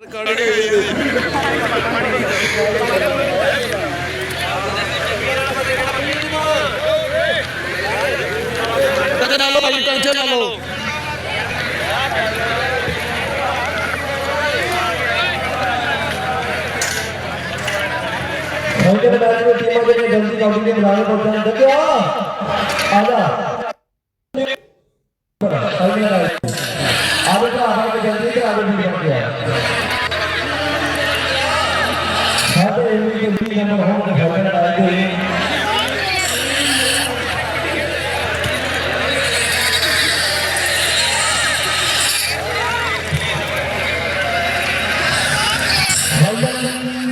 Tension ਨਾ ਲਓ ਭਾਈ tension ਨਾ ਲਓ ਉਹਦੇ ਮੈਚ ਵਿੱਚ ਟੀਮਾਂ ਜਿਹੜੀਆਂ ਜਲਦੀ ਕਾਊਂਟੀ ਦੇ ਮੈਦਾਨ ਪਹੁੰਚਣ ਲੱਗਿਆ ਆ ਜਾ ਅਗਲੇ ਨਾਲ ਆਵੇ ਭਰਾ ਆ ਕੇ ਜਲਦੀ ਤੇ ਆਵੇ ਵੀ ਬਣ ਗਿਆ ਸਾਡੇ ਇੰਨੀ ਗਿਣਤੀ ਨੰਬਰ ਹੋਣ ਦੇ ਫੈਸਲੇ ਆਏ ਹੋਏ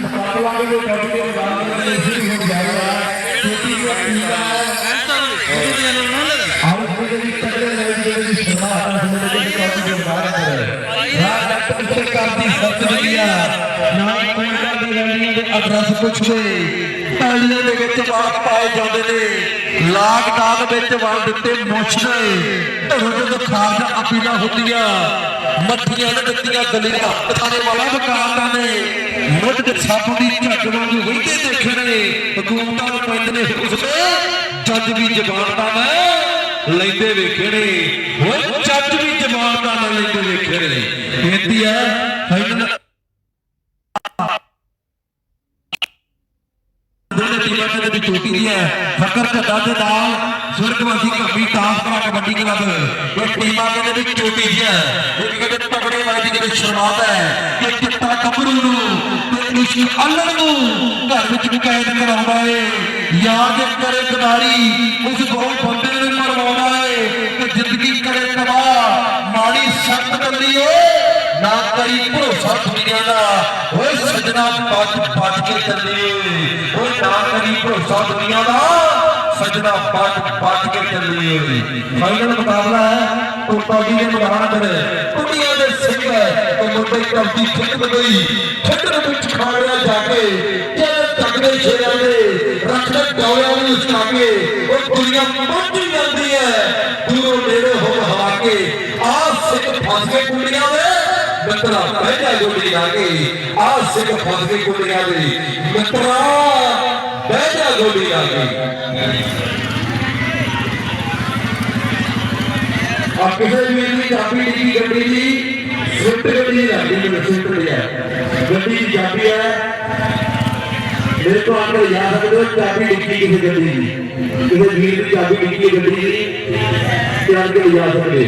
ਮੁਕਾਬਲਾ ਦੇ ਕਾਊਂਟੀ ਦੇ ਮੈਦਾਨ ਦੇ ਵਿੱਚ ਸ਼ੁਰੂ ਹੋ ਜਾ ਰਿਹਾ ਹੈ ਛੋਟੀ ਜਿਹੀ ਟੀਮ ਆਉਂ ਦੇ ਵੀ ਤਗੜੇ ਲੋਕ ਜਿਹੜੇ ਵੀ ਸ਼ਰਮਾ ਹਨ ਜਿਹੜੇ ਦੇ ਕਾਫੀ ਜਵਾਬ ਕਰ ਰਹੇ ਰਾਤ ਤੱਕ ਪਿੱਛੇ ਕਰਦੀ ਵਧੀਆ। ਨਾ ਕੋਈਆਂ ਦੇ ਰੈਲੀਆਂ ਦੇ ਐਡਰੈਸ ਪੁੱਛਦੇ। ਟਾਲੀਆਂ ਦੇ ਵਿੱਚ ਵਾਰ ਪਾਏ ਜਾਂਦੇ ਨੇ। ਲਾਗ ਡਾਗ ਵਿੱਚ ਵਾਰ ਦਿੱਤੇ ਮੁੱਛਦੇ ਢੋਲ ਜਦੋਂ ਖਾਰਜ ਅਪੀਲਾਂ ਹੁੰਦੀਆਂ। ਮੱਠੀਆਂ ਨੇ ਦਿੱਤੀਆਂ ਗਲੀਆਂ ਪਤਾਰੇ ਵਾਲਾ ਵਕਾਲਤਾਂ ਨੇ ਮੁੱਢ ਦੇ ਸੱਪ ਦੀ ਝੱਗ ਵਾਂਗੂ ਵਹਿੰਦੇ ਦੇਖੇ ਨੇ। ਹਕੂਮਤਾਂ ਨੂੰ ਪੈਂਦੇ ਨੇ ਉਸਦੇ ਜੱਜ ਵੀ ਜ਼ਬਾਨਤਾਂ ਨੇ ਲੈਂਦੇ ਵੇਖੇ ਨੇ। ਉਹ ਜੱਜ ਵੀ ਜ਼ਬਾਨਤਾਂ ਨੇ ਲੈਂਦੇ ਵੇਖੇ ਨੇ। ਬੇਨਤੀ ਹੈ ਫਾਈਨਲ ਦੋਨੇ ਟੀਮਾਂ ਦੇ ਵਿੱਚ ਚੋਟੀ ਦੀ ਹੈ ਫਕਰ ਕੱਦਾ ਦੇ ਨਾਲ ਸੁਰਗਵਾਸੀ ਕੰਮੀ ਟਾਸ ਕਬੱਡੀ ਕਲੱਬ। ਇਹ ਟੀਮਾਂ ਦੇ ਵਿੱਚ ਚੋਟੀ ਦੀ ਹੈ। ਇੱਕ ਕਹਿੰਦੇ ਤਗੜੇ ਵਾਲੇ ਕਿਤੇ ਸ਼ਰਮਾਤ ਹੈ। ਕਿ ਚਿੱਟਾ ਕਬਰੂ ਨੂੰ ਤੇ ਇਸ਼ੀ ਅੱਲਣ ਨੂੰ ਘਰ ਵਿੱਚ ਵੀ ਕੈਦ ਕਰਾਉਂਦਾ ਏ। ਯਾਦ ਕਰੇ ਖਿਡਾਰੀ, ਉਸ ਗੋਲ ਬੰਦੇ ਨੂੰ ਮਰਵਾਉਂਦਾ ਏ। ਕਿ ਜ਼ਿੰਦਗੀ ਕਰੇ ਤਬਾਹ ਮਾੜੀ ਸ਼ਰਤ ਕੱਲੀ ਏ ਨਾ ਕਰੀ ਭਰੋਸਾ ਦੁਨੀਆ ਦਾ। ਓਏ ਸਜਣਾ ਬਚ ਬਚ ਕੇ ਚੱਲੇ। ਓਏ ਨਾ ਕਰੀ ਭਰੋਸਾ ਦੁਨੀਆ ਦਾ। ਸਜਣਾ ਬਚ ਬਚ ਕੇ ਚੱਲੇ। ਫਾਈਨਲ ਮੁਕਾਬਲਾ ਹੈ ਟੋਟਾਜੀ ਦੇ ਮੈਦਾਨ ਦੇ ਕੁੜੀਆਂ ਦੇ ਸਿੰਘ ਹੈ। ਤੇ ਮੁੰਡੇ ਕਰਦੀ ਖਿੱਚ ਗਈ ਖਿੱਚਣ ਵਿੱਚ ਖਾੜਿਆ ਜਾ ਕੇ। ਜਿਹੜੇ ਤਗੜੇ ਸ਼ੇਰਾਂ ਦੇ ਰੱਖਦੇ ਡੌਲਿਆਂ ਨੂੰ ਉਸਕਾ ਕੇ। ਉਹ ਦੁਨੀਆ ਪਹੁੰਚੀ ਜਾਂਦੀ ਹੈ ਦੂਰੋਂ ਨੇੜੇ ਹੋ ਹਵਾ ਕੇ। ਆ ਸਿੱਖ ਫਸ ਕੇ ਕੁੜੀਆਂ ਦੇ। ਮਿੱਤਰਾ ਬਹਿ ਗੋਲੀ ਲਾ ਕੇ ਆ ਸਿੱਖ ਫਸ ਕੇ ਕੁੜੀਆਂ ਦੇ ਮਿੱਤਰਾ ਬਹਿ ਜਾ ਗੋਲੀ ਲਾ ਕੇ ਆ ਕਿਸੇ ਵੀ ਦੀ ਚਾਬੀ ਦੀ ਗੱਡੀ ਦੀ ਸਵਿਫਟ ਗੱਡੀ ਲੱਗਦੀ ਹੈ ਸਵਿਫਟ ਦੀ ਹੈ ਗੱਡੀ ਦੀ ਚਾਬੀ ਹੈ ਮੇਰੇ ਤੋਂ ਆ ਕੇ ਯਾਦ ਸਕਦੇ ਹੋ, ਚਾਬੀ ਡਿੱਗੀ ਕਿਸੇ ਗੱਡੀ ਦੀ। ਕਿਸੇ ਵੀਰ ਦੀ ਚਾਬੀ ਡਿੱਗੀ ਗੱਡੀ ਦੀ। ਤੇ ਆ ਕੇ ਯਾਦ ਸਕਦੇ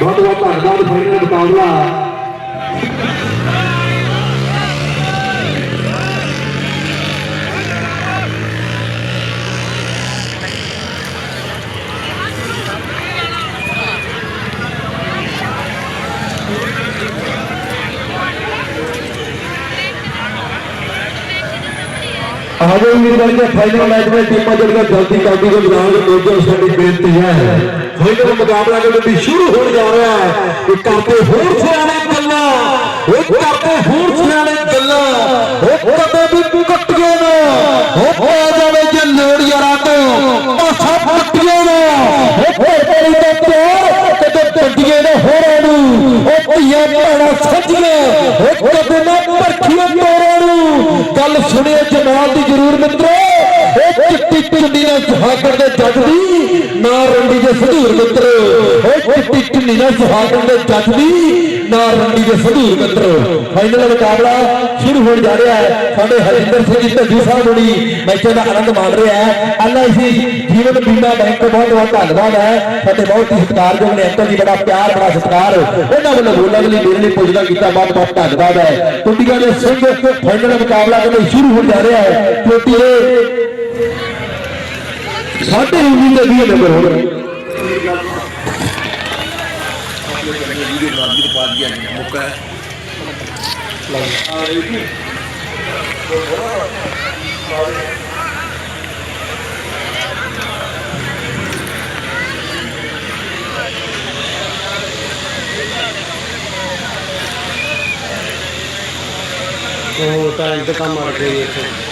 ਬਹੁਤ ਬਹੁਤ ਧੰਨਵਾਦ ਫਾਈਨਲ ਮੁਕਾਬਲਾ। ਆਜੋ ਵੀਰ ਬਣ ਕੇ ਫਾਈਨਲ ਮੈਚ ਵਿੱਚ ਟੀਮਾਂ ਜਿਹੜੀਆਂ ਜਲਦੀ ਕਾਉਂਟੀ ਦੇ ਮੈਦਾਨ ਦੇ ਦੋਜੋ ਸਾਡੀ ਬੇਨਤੀ ਹੈ ਫਾਈਨਲ ਮੁਕਾਬਲਾ ਜਦੋਂ ਵੀ ਸ਼ੁਰੂ ਹੋਣ ਜਾ ਰਿਹਾ ਹੈ ਇਹ ਕਰਦੇ ਹੋਰ ਸਿਆਣੇ ਗੱਲਾਂ ਉਹ ਕਰਦੇ ਹੋਰ ਸਿਆਣੇ ਗੱਲਾਂ ਉਹ ਕਦੇ ਵੀ ਕੱਟੀਏ ਨਾ ਉਹ ਪੈ ਜਾਵੇ ਜੇ ਲੋੜ ਯਾਰਾਂ ਤੋਂ ਪਾਸਾ ਪੱਟੀਏ ਨਾ ਉਹ ਫੇਰ ਤੇਰੀ ਤੇ ਪਿਆਰ ਕਦੇ ਟੱਡੀਏ ਨਾ ਹੋਰਾਂ ਨੂੰ ਉਹ ਧੀਆਂ ਭੈਣਾਂ ਸੱਜੀਆਂ ਉਹ ਕਦੇ ਨਾ ਪਰਖੀਆਂ ਤੋਰਾਂ ਨੂੰ ਗੱਲ ਸੁਣਿਓ ਜਮਾਲ ਦੀ ਜ਼ਰੂਰ ਮਿੱਤਰੋ ਉਹ ਚਿੱਟੀ ਚੁੰਨੀ ਨਾਲ ਸੁਹਾਗਣ ਦੇ ਜੱਜ ਦੀ ਨਾ ਰੰਡੀ ਦੇ ਸਧੂਰ ਮਿੱਤਰ। ਉਹ ਚਿੱਟੀ ਚੁੰਨੀ ਨਾਲ ਸੁਹਾਗਣ ਦੇ ਜੱਜ ਦੀ ਨਾ ਰੰਡੀ ਦੇ ਸਧੂਰ ਮਿੱਤਰ। ਫਾਈਨਲ ਮੁਕਾਬਲਾ ਸ਼ੁਰੂ ਹੋਣ ਜਾ ਰਿਹਾ ਹੈ। ਸਾਡੇ ਹਰਿੰਦਰ ਸਿੰਘ ਜੀ ਢੱਡੂ ਸਾਹਿਬ ਹੁਣੀ ਮੈਚਾਂ ਦਾ ਆਨੰਦ ਮਾਣ ਰਿਹਾ ਹੈ। ਐਲਆਈਸੀ ਜੀਵਨ ਬੀਮਾ ਬੈਂਕ ਬਹੁਤ ਬਹੁਤ ਧੰਨਵਾਦ ਹੈ। ਸਾਡੇ ਬਹੁਤ ਹੀ ਸਤਿਕਾਰਯੋਗ ਨੇ ਅੰਕਲ ਜੀ, ਬੜਾ ਪਿਆਰ, ਬੜਾ ਸਤਿਕਾਰ। ਉਹਨਾਂ ਵੱਲੋਂ ਬੋਲਣ ਲਈ ਮੇਰੇ ਲਈ ਪੁੱਜਦਾ ਕੀਤਾ, ਬਹੁਤ ਬਹੁਤ ਧੰਨਵਾਦ ਹੈ। ਟੁੱਟੀਆਂ ਦੇ ਸਿੰਘ ਫਾਈਨਲ ਮੁਕਾਬਲਾ ਕਹਿੰਦੇ ਸ਼ੁਰੂ ਹੋਣ ਜਾ ਰਿਹਾ ਹੈ। ਚੋਟੀ ਸਾਡੇ 19 ਦੇ 20 ਨੰਬਰ ਹੋ ਰਹੇ ਉਹ ਤਾਂ ਇੰਤ ਕੰਮ ਆ ਇੱਥੇ।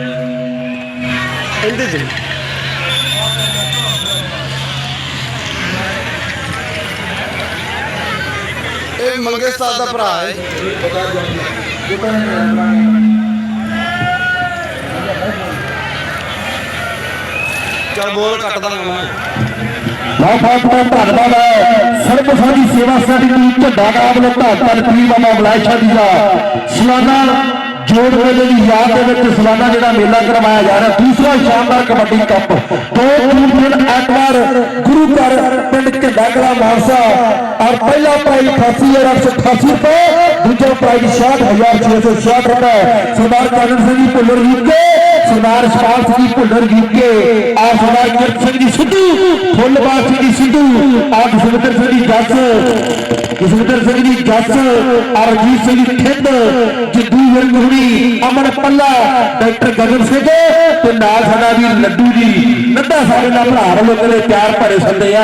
ਇਹਦੇ ਚ ਇਹ ਮੰਗੇ ਸਾਹ ਦਾ ਭਰਾ ਹੈ ਚਲ ਬੋਲ ਕੱਟ ਦਾਂਗਾ ਮੈਂ ਬਹੁਤ ਬਹੁਤ ਬਹੁਤ ਧੰਨਵਾਦ ਹੈ। ਸਰਬ ਸਾਡੀ ਸੇਵਾ ਸਾਡੀ ਟੀਮ ਝੰਡਾ ਕਾਬਲ ਧੰਨ ਧੰਨ ਪੀਰ ਬਾਬਾ ਬਲਾਇਸ਼ਾ ਜੀ ਦਾ। ਸਲਾਨਾ ਜੋੜ ਮੇਲੇ ਦੀ ਯਾਦ ਦੇ ਵਿੱਚ ਸਲਾਨਾ ਜਿਹੜਾ ਮੇਲਾ ਕਰਵਾਇਆ ਜਾ ਰਿਹਾ, ਦੂਸਰਾ ਸ਼ਾਨਦਾਰ ਕਬੱਡੀ ਕੱਪ। ਦੋ ਦਿਨ ਐਤਵਾਰ ਗੁਰੂ ਘਰ ਪਿੰਡ ਝੰਡਾ ਕਲਾ ਮਾਨਸਾ। ਔਰ ਪਹਿਲਾ ਪ੍ਰਾਈਜ਼ 88888 ਰੁਪਏ। ਦੂਜਾ ਪ੍ਰਾਈਜ਼ 66666 ਰੁਪਏ। ਸਰਦਾਰ ਕਰਨ ਸਿੰਘ ਜੀ ਭੁੱਲਰ ਯੂਕੇ ਸਰਦਾਰ ਸ਼ਪਾਲ ਸਿੰਘ ਭੁੱਲਰ ਯੂਕੇ ਔਰ ਸਰਦਾਰ ਕਿਰਤ ਸਿੰਘ ਜੀ ਸਿੱਧੂ ਫੁੱਲਬਾਗ ਸਿੰਘ ਜੀ ਸਿੱਧੂ ਔਰ ਜਸਵਿੰਦਰ ਸਿੰਘ ਜੀ ਜੱਸ, ਜਸਵਿੰਦਰ ਸਿੰਘ ਜੀ ਜੱਸ ਔਰ ਰਜੀਤ ਸਿੰਘ ਜੀ ਠਿੰਦ ਜਿੱਦੂ ਵਿਰਗ ਅਮਨ ਪੱਲਾ, ਡਾਕਟਰ ਗਗਨ ਸਿੰਘ ਤੇ ਨਾਲ ਸਾਡਾ ਵੀ ਲੱਡੂ ਜੀ। ਨੱਡਾ ਸਾਡੇ ਨਾਲ ਭਰਾ ਵੱਲੋਂ ਕਦੇ ਪਿਆਰ ਭਰੇ ਸੰਦੇ ਆ।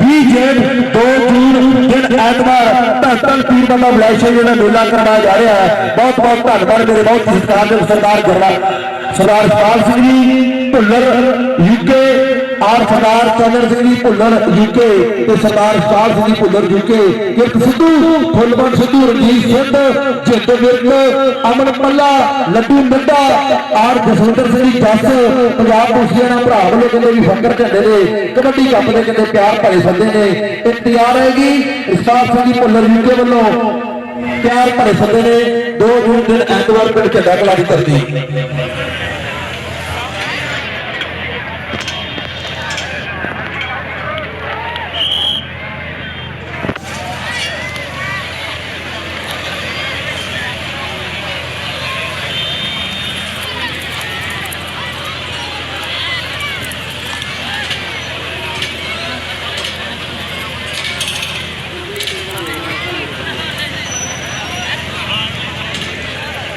20 ਜੇਠ 2 ਜੂਨ, ਦਿਨ ਐਤਵਾਰ, ਧੰਨ ਧੰਨ ਪੀਰ ਬਾਬਾ ਬਲੈਸ਼ੇ ਜਿਹੜਾ ਮੇਲਾ ਕਰਵਾਇਆ ਜਾ ਰਿਹਾ। ਹੈ ਬਹੁਤ ਬਹੁਤ ਧੰਨਵਾਦ ਮੇਰੇ ਬਹੁਤ ਸਤਿਕਾਰਯੋਗ ਸਰਦਾਰ ਗੁਰਵਾਲ ਸਰਦਾਰ ਸਪਾਲ ਸਿੰਘ ਜੀ, ਭੁੱਲਰ ਯੂਕੇ ਆਰ ਸਰਦਾਰ ਚੰਦਰ ਸਿੰਘ ਜੀ, ਭੁੱਲਰ ਯੂਕੇ ਤੇ ਸਰਦਾਰ ਸਪਾਲ ਸਿੰਘ ਜੀ, ਭੁੱਲਰ ਯੂਕੇ ਕਿਰਤ ਸਿੱਧੂ ਫੁੱਲਬਨ ਸਿੱਧੂ, ਰਣਜੀਤ ਸਿੰਘ, ਜਿੱਤ ਵਿਰਕ ਅਮਨ ਪੱਲਾ ਲੱਡੂ ਨੱਡਾ ਆਰ ਜਸਵਿੰਦਰ ਸਿੰਘ ਜੀ, ਜੱਸ, ਪੰਜਾਬ ਪੁਲਿਸ ਭਰਾ ਵੱਲੋਂ ਕਹਿੰਦੇ ਵੀ ਫੰਗਰ ਝੰਡੇ ਦੇ, ਕਬੱਡੀ ਕੱਪ ਦੇ ਕਹਿੰਦੇ ਪਿਆਰ ਭਰੇ ਸੱਦੇ ਨੇ। ਇਹ ਤਿਆਰ ਹੈਗੀ ਇਸਤਾਰ ਸਿੰਘ ਜੀ, ਭੁੱਲਰ ਯੂਕੇ ਵੱਲੋਂ ਪਿਆਰ ਭਰੇ ਸੱਦੇ ਨੇ। 2 ਜੂਨ ਦਿਨ ਐਤਵਾਰ ਪਿੰਡ ਝੰਡਾ ਕਲਾ ਦੀ ਧਰਤੀ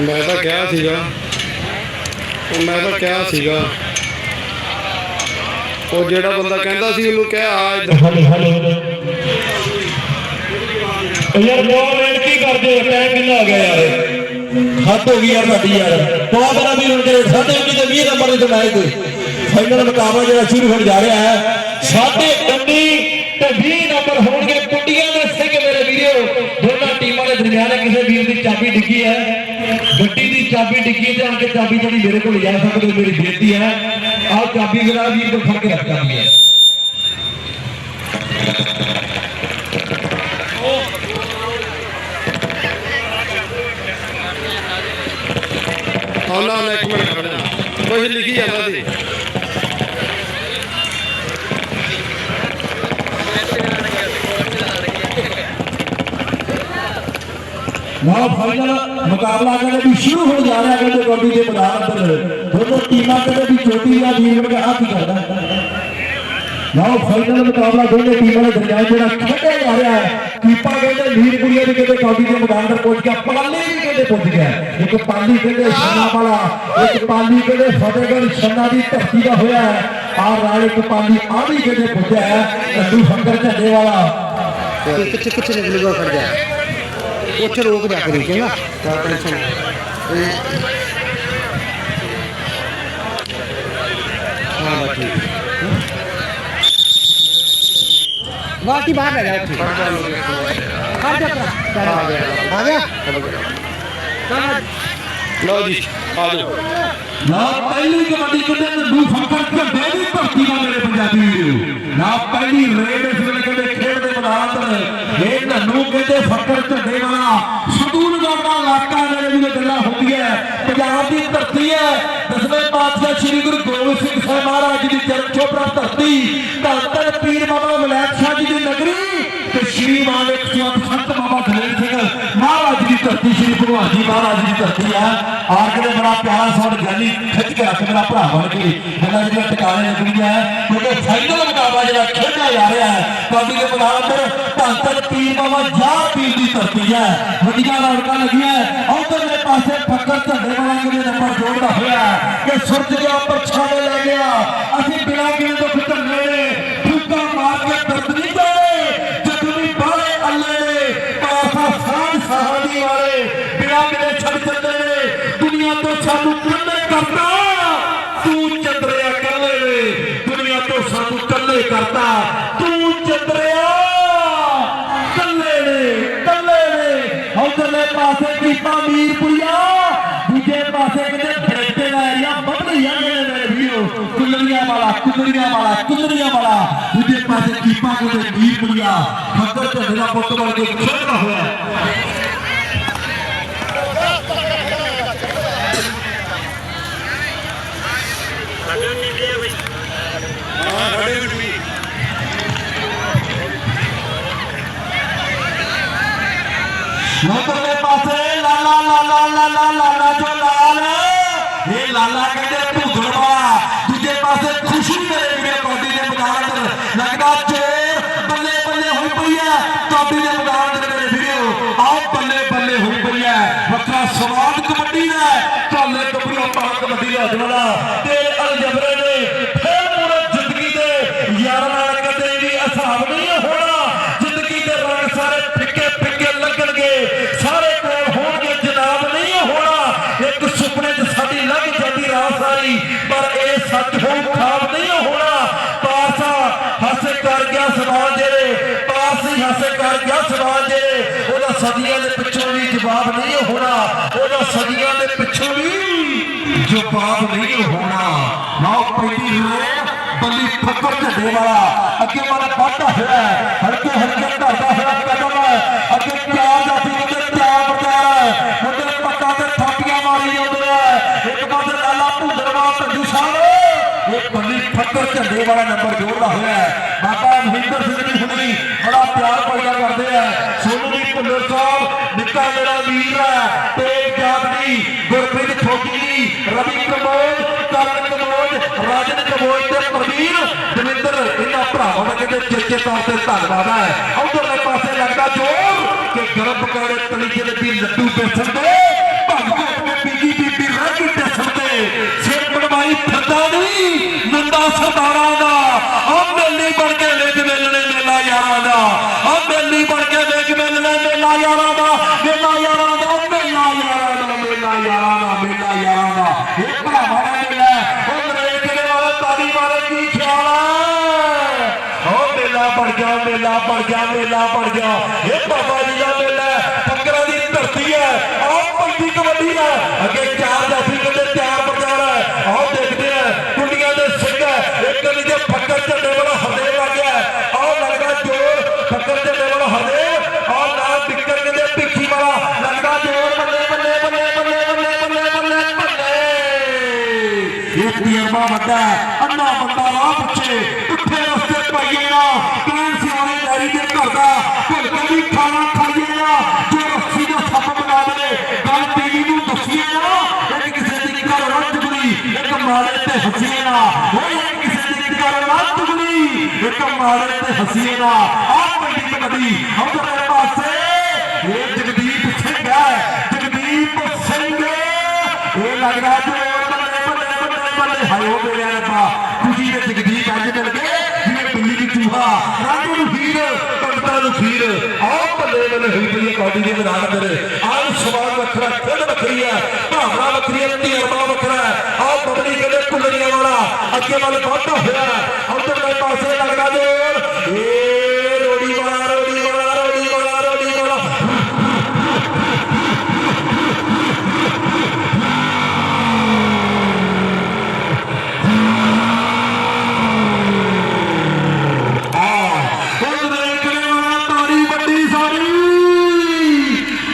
ਮੈਂ ਤਾਂ ਕਿਹਾ ਸੀਗਾ ਉਹ ਮੈਂ ਤਾਂ ਕਿਹਾ ਸੀਗਾ ਉਹ ਜਿਹੜਾ ਬੰਦਾ ਕਹਿੰਦਾ ਸੀ ਉਹਨੂੰ ਕਹਿ ਆ ਇੱਧਰ ਹਲੇ ਹਲੇ ਯਾਰ ਬਹੁਤ ਬੇਨਤੀ ਕਰਦੇ ਹੋ ਟਾਈਮ ਕਿੰਨਾ ਹੋ ਗਿਆ ਯਾਰ ਹੱਦ ਹੋ ਗਈ ਯਾਰ ਸਾਡੀ ਯਾਰ ਬਹੁਤ ਬੜਾ ਵੀ ਹੁਣ ਜਿਹੜੇ ਸਾਡੇ 19 ਤੇ 20 ਨੰਬਰ ਦੇ ਮੈਚ ਦੇ ਫਾਈਨਲ ਮੁਕਾਬਲਾ ਜਿਹੜਾ ਸ਼ੁਰੂ ਹੋਣ ਜਾ ਰਿਹਾ ਹੈ ਸਾਡੇ 19 ਤੇ 20 ਨੰਬਰ ਹੋਣਗੇ ਕੁੱਟੀਆਂ ਦੇ ਸਿੰਘ ਮੇਰੇ ਵੀਰੋ? ਦੋਨਾਂ ਟੀਮਾਂ ਦੇ ਦਰਮਿਆਨ ਕਿਸੇ ਵੀਰ ਦੀ ਚਾਬੀ ਡਿੱਗੀ ਹੈ। ਗੱਡੀ ਦੀ ਚਾਬੀ ਡਿੱਗੀ ਤੇ ਆਣ ਕੇ ਚਾਬੀ ਜਿਹੜੀ ਮੇਰੇ ਕੋਲ ਜਾ ਸਕਦੇ ਹੋ ਮੇਰੀ ਬੇਨਤੀ ਹੈ। ਆਹ ਚਾਬੀ ਜਿਹੜਾ ਵੀਰ ਕੋਲ ਫੜ ਕੇ ਰੱਖ ਚਾਬੀ ਹੈ। ਆਉਣਾ ਆਉਣਾ ਇੱਕ ਮਿੰਟ ਖੜਨਾ ਕੁਝ ਲਿਖੀ ਜਾਂਦਾ ਸੀ ਨਾ ਫਾਈਨਲ ਮੁਕਾਬਲਾ ਕਹਿੰਦੇ ਵੀ ਸ਼ੁਰੂ ਹੋਣ ਜਾ ਰਿਹਾ ਕਹਿੰਦੇ ਕਬੱਡੀ ਦੇ ਮੈਦਾਨ ਅੰਦਰ। ਦੋਨੋਂ ਟੀਮਾਂ ਕਹਿੰਦੇ ਵੀ ਚੋਟੀ ਦਾ ਵੀਰ ਵਰਗਾ ਆ ਕੀ ਕਰਦਾ? ਨਾ ਫਾਈਨਲ ਮੁਕਾਬਲਾ ਦੋਨੇ ਟੀਮਾਂ ਦੇ ਦਰਮਿਆਨ ਜਿਹੜਾ ਖੇਡਿਆ ਜਾ ਰਿਹਾ ਹੈ। ਕੀਪਾ ਕਹਿੰਦੇ ਲੀਡ ਵੀ ਕਹਿੰਦੇ ਕਬੱਡੀ ਦੇ ਮੈਦਾਨ ਅੰਦਰ ਪਹੁੰਚ ਗਿਆ, ਪਾਲੀ ਵੀ ਕਹਿੰਦੇ ਪਹੁੰਚ ਗਿਆ। ਇੱਕ ਪਾਲੀ ਕਹਿੰਦੇ ਛੰਨਾ ਵਾਲਾ ਇੱਕ ਪਾਲੀ ਕਹਿੰਦੇ ਫਤਿਹਗੜ੍ਹ ਛੰਨਾ ਦੀ ਧਰਤੀ ਦਾ ਹੋਇਆ ਹੈ। ਆਹ ਨਾਲ ਇੱਕ ਪਾਲੀ ਆ ਵੀ ਕਹਿੰਦੇ ਪਹੁੰਚਿਆ ਹੈ। ਲੱਡੂ ਫੰਕਰ ਝੰਡੇ ਵਾਲਾ। ਕਿੱਥੇ ਕਿੱਥੇ ਨਿਕਲੂਗਾ, ਖੜ ਜਾ। ਉੱਥੇ ਰੋਕ ਜਾ ਕਰੀ ਚੰਗਾ। ਤਾਂ ਟੈਨਸ਼ਨ ਹਾਂ ਬਸ ਠੀਕ। ਬਾਕੀ ਬਾਹਰ ਲੈ ਜਾ ਉੱਥੇ ਖੜ ਜਾ ਭਰਾ ਆ। ਗਿਆ ਆ ਗਿਆ। ਲਓ ਜੀ ਆ ਜਾਓ। ਨਾ ਪਹਿਲੀ ਕਬੱਡੀ ਕਿਤੇ ਨੰਦੂ ਫੰਕਰ ਝੰਡੇ ਦੀ ਧਰਤੀ ਦਾ ਮੇਰੇ ਪੰਜਾਬੀ ਵੀਰੋ ਨਾ ਪਹਿਲੀ ਰੇਡ ਇਸ ਵੇਲੇ ਕਹਿੰਦੇ ਖੇਡ ਦੇ ਮੈਦਾਨ ਤੇ ਕਹਿੰਦੇ ਫੰਕਰ ਝੰਡੇ ਵਾਲਾ। ਸੰਦੂਲਗੜ੍ਹ ਦਾ ਇਲਾਕਾ ਜਿਹੜੇ ਵੀ ਗੱਲਾਂ ਹੁੰਦੀਆਂ ਪੰਜਾਬ ਦੀ ਧਰਤੀ ਹੈ ਦਸਵੇਂ ਪਾਤਸ਼ਾਹ ਸ੍ਰੀ ਗੁਰੂ ਗੋਬਿੰਦ ਸਿੰਘ ਸਾਹਿਬ ਮਹਾਰਾਜ ਜੀ ਦੀ ਚਰਨ ਛੋਪਰਾ ਧਰਤੀ। ਧੰਨ ਪੀਰ ਬਾਬਾ ਮਲੈਕ ਸ਼ਾਹ ਜੀ ਦੀ ਨਗਰੀ ਤੇ ਸ਼੍ਰੀ ਮਾਨਕ ਸਿੰਘ ਸੰਤ ਬਾਬਾ ਦਲੇਰ ਧਰਤੀ ਸ਼੍ਰੀ ਭਗਵਾਨ ਜੀ ਮਹਾਰਾਜ ਦੀ ਧਰਤੀ ਹੈ ਆਰ ਕੇ ਬੜਾ ਪਿਆਰਾ ਸੌਣ ਜਾਨੀ ਖਿੱਚ ਕੇ ਰੱਖ ਮੇਰਾ ਭਰਾ ਬਣ ਕੇ ਗੱਲਾਂ ਜਿਹੜੀਆਂ ਟਿਕਾਣੇ ਲੱਗਣੀਆਂ ਕਿਉਂਕਿ ਫਾਈਨਲ ਮੁਕਾਬਲਾ ਜਿਹੜਾ ਖੇਡਿਆ ਜਾ ਰਿਹਾ ਹੈ ਕਬੱਡੀ ਦੇ ਮੈਦਾਨ ਅੰਦਰ ਧੰਨ ਧੰਨ ਪੀਰ ਬਾਬਾ ਜਾ ਪੀਰ ਦੀ ਧਰਤੀ ਹੈ ਵੱਡੀਆਂ ਰੌਣਕਾਂ ਲੱਗੀਆਂ ਉਧਰਲੇ ਪਾਸੇ ਫੱਕਰ ਝੰਡੇ ਵਾਲਾ ਕਿਵੇਂ ਨੰਬਰ ਜੋੜਦਾ ਹੋਇਆ ਕਿ ਸੁਰਜ ਗਿਆ ਪਰਛਾਵੇਂ ਲੈ ਗਿਆ। ਅਸੀਂ ਬਿਨਾਂ ਕਿਵੇਂ ਤੋਂ ਫਿੱਟਣੇ ਨੇ ਫੁੱਕਾ ਮਾਰ ਕੇ ਦਰਦ ਨਹੀਂ ਦੇ ਜ਼ਖਮੀ ਬਾਲੇ ਅੱਲੇ ਨੇ ਪਾਸਾ ਸਾਂਝ ਸਹਾਨੀ ਵਾਲੇ ਬਿਨਾਂ ਕਿਵੇਂ ਛੱਡ ਦਿੰਦੇ ਨੇ ਦੁਨੀਆ ਤੋਂ ਸਾਨੂੰ ਕੱਲੇ ਕਰਦਾ ਤੂੰ ਚੰਦਰਿਆ ਕੱਲੇ ਨੇ ਦੁਨੀਆ ਤੋਂ ਸਾਨੂੰ ਕੱਲੇ ਕਰਦਾ ਤੂੰ ਚੰਦਰਿਆ ਕੱਲੇ ਨੇ ਕੱਲੇ ਨੇ ਉਧਰਲੇ ਪਾਸੇ ਕੀਤਾ ਮੀਰਪੁਰੀਆ ਦੂਜੇ ਪਾਸੇ ਕਿਤੇ ਫਰੇਟੇ ਦਾ ਏਰੀਆ ਬਦਲੀਆਂ ਨੇ ਮੇਰੇ ਵੀਰੋ ਕੁੱਲਰੀਆਂ ਵਾਲਾ ਕੁੱਲਰੀਆਂ ਵਾਲਾ ਕੁੱਲਰੀਆਂ ਵਾਲਾ ਦੂਜੇ ਪਾਸੇ ਕੀਪਾ ਕਿਤੇ ਮੀਰਪੁਰੀਆ ਖੱਦਰ ਝੰਡੇ ਦਾ ਪੁੱਤ ਬਣ ਕੇ ਖੇਡਦਾ ਹੋਇਆ ਉਧਰਲੇ ਪਾਸੇ ਲਾਲਾ ਲਾਲਾ ਲਾਲਾ ਜੋ ਲਾਲ। ਇਹ ਲਾਲਾ ਕਹਿੰਦੇ ਭੂਗਣ ਦੂਜੇ ਪਾਸੇ ਖੁਸ਼ੀ ਮੇਰੇ ਵੀਰੇ ਕੌਡੀ ਦੇ ਮੈਦਾਨ ਲੱਗਦਾ ਚੋਰ ਬੱਲੇ ਬੱਲੇ ਹੋਈ ਪਈ ਹੈ। ਕੌਡੀ ਦੇ ਮੈਦਾਨ 'ਚ ਮੇਰੇ ਵੀਰੋ ਆਓ ਬੱਲੇ ਬੱਲੇ ਹੋਈ ਪਈ ਹੈ। ਵੱਖਰਾ ਸਵਾਦ ਕਬੱਡੀ ਦਾ ਹੈ। ਕਾਲੇ ਗੱਭਰੂ ਕਬੱਡੀ ਦਾ ਜਵਾਲਾ ਤੇ ਅਲਜਬਰੇ ਨੇ ਫੇਰ ਪੂਰੇ ਜ਼ਿੰਦਗੀ ਦੇ ਯਾਰਾਂ ਨਾਲ ਕਦੇ ਵੀ ਹਿਸਾਬ ਨਹੀਂ ਹੋਣਾ ਜ਼ਿੰਦਗੀ ਦੇ ਰੰਗ ਸਾਰੇ ਫਿੱਕੇ ਫਿੱਕੇ ਲੱਗਣਗੇ ਸਾਰੇ ਕੋਲ ਹੋਣਗੇ ਜਨਾਬ ਨਹੀਂ ਹੋਣਾ ਇੱਕ ਸੁਪਨੇ 'ਚ ਸਾਡੀ ਲੰਘ ਜਾਂਦੀ ਰਾਤ ਸਾਰੀ ਪਰ ਇਹ ਸੱਚ ਹੋ ਖਾਬ ਨਹੀਂ ਹੋਣਾ ਪਾਸਾ ਹੱਸੇ ਕਰ ਗਿਆ ਸਵਾਲ ਜਿਹੜੇ ਪਾਸ ਹੀ ਹੱਸੇ ਕਰ ਗਿਆ ਸਵਾਲ ਜਿਹੜੇ ਉਹਦਾ ਸਦੀਆਂ ਦੇ ਪਿੱਛੋਂ ਵੀ ਜਵਾਬ ਨਹੀਂ ਹੋਣਾ ਉਹਦਾ ਸਦੀਆਂ ਦੇ ਪਿੱਛੋਂ ਵੀ ਨਹੀਂ ਹੋਣਾ। ਨਾ ਪਹਿਲੀ ਰੋਣ ਬੱਲੀ ਫੱਕਰ ਝੱਡੇ ਵਾਲਾ। ਅੱਗੇ ਵਾਲਾ ਵਾਧਾ ਹੋਇਆ ਹਲਕੇ ਹਲਕੇ ਧਰਦਾ ਹੋਇਆ ਕਦਮ ਹੈ। ਅੱਗੇ ਚਾਰ ਜਾਤੀ ਦੇ ਚਾਰ ਪ੍ਰਚਾਰ ਮੁੰਡੇ ਪੱਕਾ ਤੇ ਥਾਪੀਆਂ ਮਾਰੀ ਜਾਂਦੇ ਆ ਇੱਕ ਪਾਸੇ ਲਾਲਾ ਭੁੰਦਰਵਾ ਭੰਜੂ ਸਾਹਿਬ। ਇਹ ਬੱਲੀ ਫੱਕਰ ਝੱਡੇ ਵਾਲਾ ਨੰਬਰ ਜੋੜਦਾ ਹੋਇਆ ਬਾਬਾ ਮਹਿੰਦਰ ਸਿੰਘ ਜੀ ਹੁਣੀ ਬੜਾ ਪਿਆਰ ਪੈਦਾ ਕਰਦੇ ਆ। ਸੋਨੂ ਜੀ ਭੁੱਲਰ ਸਾਹਿਬ, ਨਿੱਕਾ ਮੇਰਾ ਵੀਰ ਹੈ ਤੇਜ ਜਾਗਦੀ ਗੁਰਪ੍ਰੀਤ ਠੋਕੀ ਜੀ ਰਵੀ ਕਮੋਜ ਕਰਨ ਕਮੋਜ ਰਾਜਨ ਕਮੋਜ ਤੇ ਪ੍ਰਵੀਨ ਦਵਿੰਦਰ, ਇਹਨਾਂ ਭਰਾਵਾਂ ਦਾ ਕਹਿੰਦੇ ਚੇਚੇ ਤੌਰ ਤੇ ਧੰਨਵਾਦ ਹੈ। ਉਧਰਲੇ ਪਾਸੇ ਲੱਗਦਾ ਜੋਰ ਕਿ ਗਰਮ ਪਕੌੜੇ ਤਲੀਕੇ ਦੇ ਵੀ ਲੱਡੂ ਬੇਸਣ ਦੇ ਭਗਤ ਤੇ ਬੀਜੀ ਬੀਬੀ ਰਾਜੀ ਟੇਸਣ ਦੇ। ਸਿਰ ਬਣਵਾਈ ਫਿਰਦਾ ਨਹੀਂ ਨੰਦਾ ਸਰਦਾਰਾਂ ਦਾ ਆ ਮੇਲੀ ਬਣ ਕੇ ਵੇਖ ਮੇਲਣੇ ਮੇਲਾ ਯਾਰਾਂ ਦਾ ਆ ਮੇਲੀ ਬਣ ਕੇ ਵੇਖ ਮੇਲਣੇ ਮੇਲਾ ਯਾਰਾਂ ਦਾ ਮੇਲਾ ਯਾਰਾਂ ਦਾ ਮੇਲਾ ਯਾਰਾਂ ਦਾ ਮੇਲਾ ਯਾਰਾਂ ਦਾ ਮੇਲਾ ਯਾਰਾਂ ਦਾ ਇਹ ਭਰਾਵਾਂ ਦਾ ਮੇਲਾ ਹੈ। ਉਹ ਨਰੇਕੜੇ ਵਾਲਾ ਤਾੜੀ ਮਾਰੇ ਕੀ ਖਿਆਲ ਹੈ ਉਹ ਮੇਲਾ ਬਣ ਗਿਆ ਮੇਲਾ ਬਣ ਗਿਆ ਮੇਲਾ ਬਣ ਗਿਆ ਇਹ ਬਾਬਾ ਜੀ ਦਾ ਮੇਲਾ ਹੈ। ਫਕਰਾਂ ਦੀ ਧਰਤੀ ਹੈ ਆਹ ਪੰਡੀ ਕਬੱਡੀ ਹੈ ਅੱਗੇ ਚਾਰ ਜਾਫੀ ਕਹਿੰਦੇ ਤਿਆਰ ਪ੍ਰਚਾਰ ਹੈ ਆਓ ਦੇਖਦੇ ਆ ਕੁੰਡੀਆਂ ਦੇ ਸਿੰਘ ਹੈ ਇੱਕ ਨੀਚੇ ਫੱਕਰ ਝੰਡੇ ਵਾਲਾ ਹਰਦੇਵ ਆ ਗਿਆ ਹੈ। ਆਓ ਲੱਗਦਾ ਜੋਰ ਫੱਕਰ ਝੰਡੇ ਵਾਲਾ ਹਰਦੇਵ ਆਓ ਨਾਲ ਟਿੱਕਰ ਕਹਿੰਦੇ ਪਿੱਖੀ ਵਾਲਾ ਲੱਗਦਾ ਜੋਰ ਬੱਲੇ ਬੱਲੇ ਬੱਲੇ ਬੱਲੇ ਬੱਲੇ ਬੱਲੇ ਬੱਲੇ ਬੱਲੇ ਇਹ ਤਜਰਬਾ ਵੱਡਾ ਹੈ। ਅੰਨਾ ਬੰਦਾ ਰਾਹ ਪੁੱਛੇ ਪੁੱਠੇ ਰਸਤੇ ਪਾਈਏ ਨਾ ਕਹਿਣ ਸਿਆਣੇ ਡੈਰੀ ਦੇ ਘਰ ਦਾ ਭੁੱਲ ਕੇ ਵੀ ਖਾਣਾ ਖਾਈਏ ਨਾ ਜੋ ਰੱਸੀ ਦਾ ਸੱਪ ਬਣਾ ਦੇ ਗੱਲ ਟੀਵੀ ਨੂੰ ਦੱਸੀਏ ਨਾ ਇੱਕ ਕਿਸੇ ਦੀ ਗੱਲ ਨਾ ਚੁਗਲੀ ਇੱਕ ਮਾਰੇ ਤੇ ਹੱਸੀਏ ਨਾ। ਕਿਸੇ ਦੀ ਗੱਲ ਨਾ ਇੱਕ ਮਾਰੇ ਤੇ ਹੱਸੀਏ ਨਾ। ਆਹ ਪਿੰਡੀ ਕਬੱਡੀ ਪਾਸੇ। ਇਹ ਜਗਦੀਪ ਸਿੰਘ ਹੈ। ਜਗਦੀਪ ਸਿੰਘ। ਇਹ ਲੱਗਦਾ ਜੋਰ ਬੱਲੇ ਬੱਲੇ ਬੱਲੇ ਬੱਲੇ ਹਾਏ ਮੇਰੇ ਰੱਬਾ। ਖੁਸ਼ੀ ਦੇ ਜਗਦੀਪ ਅੱਜ ਮਿਲ ਗਏ। ਜਿਵੇਂ ਬਿੱਲੀ ਦੀ ਚੂਹਾ। ਰਾਜੂ ਨੂੰ ਹੀਰ ਪੰਡਤਾਂ ਨੂੰ ਖੀਰ। ਆਓ ਬੱਲੇ ਬੱਲੇ ਹੋਈ ਪਈ ਹੈ ਕੌਡੀ ਦੇ ਮੈਦਾਨ ਅੰਦਰ। ਆਹ ਸਵਾਲ ਵੱਖਰਾ, ਖੇਡ ਵੱਖਰੀ ਹੈ। ਭਾਵਨਾ ਵੱਖਰੀ ਹੈ ਤਜਰਬਾ ਵੱਖਰਾ ਹੈ ਆਹ ਬਬਲੀ ਕਹਿੰਦੇ ਕੁੱਲੜੀਆਂ ਵਾਲਾ ਅੱਗੇ ਵੱਲ ਵੱਧਦਾ ਹੋਇਆ ਉਧਰ ਪਾਸੇ ਲੱਗਦਾ ਜੋਰ। ਏ ਰੋੜੀ ਵਾਲਾ ਰੋੜੀ ਵਾਲਾ ਰੋੜੀ ਵਾਲਾ ਰੋੜੀ ਵਾਲਾ। ਉਹ ਵੱਡੀ ਸਾਰੀ